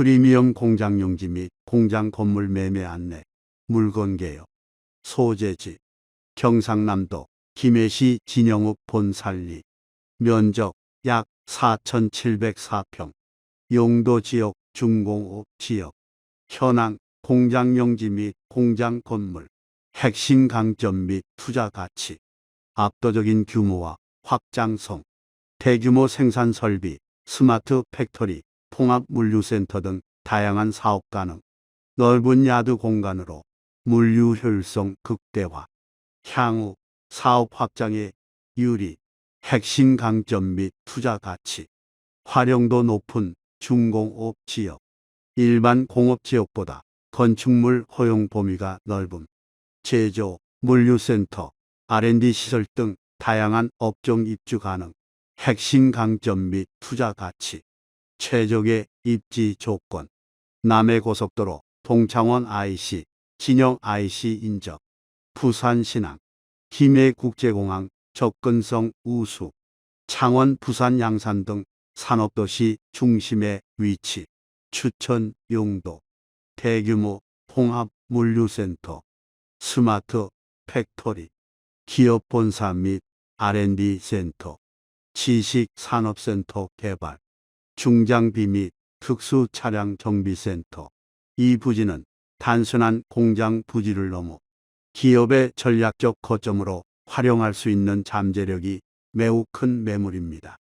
프리미엄 공장 용지 및 공장 건물 매매 안내, 물건 개요, 소재지, 경상남도 김해시 진영읍 본살리, 면적 약 4,704평, 용도 지역 중공업 지역, 현황 공장 용지 및 공장 건물, 핵심 강점 및 투자 가치, 압도적인 규모와 확장성, 대규모 생산 설비, 스마트 팩토리, 통합 물류센터 등 다양한 사업 가능, 넓은 야드 공간으로 물류 효율성 극대화, 향후 사업 확장에 유리, 핵심 강점 및 투자 가치, 활용도 높은 중공업 지역, 일반 공업 지역보다 건축물 허용 범위가 넓음, 제조, 물류센터, R&D 시설 등 다양한 업종 입주 가능, 핵심 강점 및 투자 가치, 최적의 입지 조건, 남해고속도로, 동창원 IC, 진영 IC 인접, 부산 신항, 김해 국제공항 접근성 우수, 창원 부산 양산 등 산업도시 중심의 위치, 추천 용도, 대규모 통합 물류센터, 스마트 팩토리, 기업 본사 및 R&D 센터, 지식 산업센터 개발, 중장비 및 특수 차량 정비센터. 이 부지는 단순한 공장 부지를 넘어 기업의 전략적 거점으로 활용할 수 있는 잠재력이 매우 큰 매물입니다.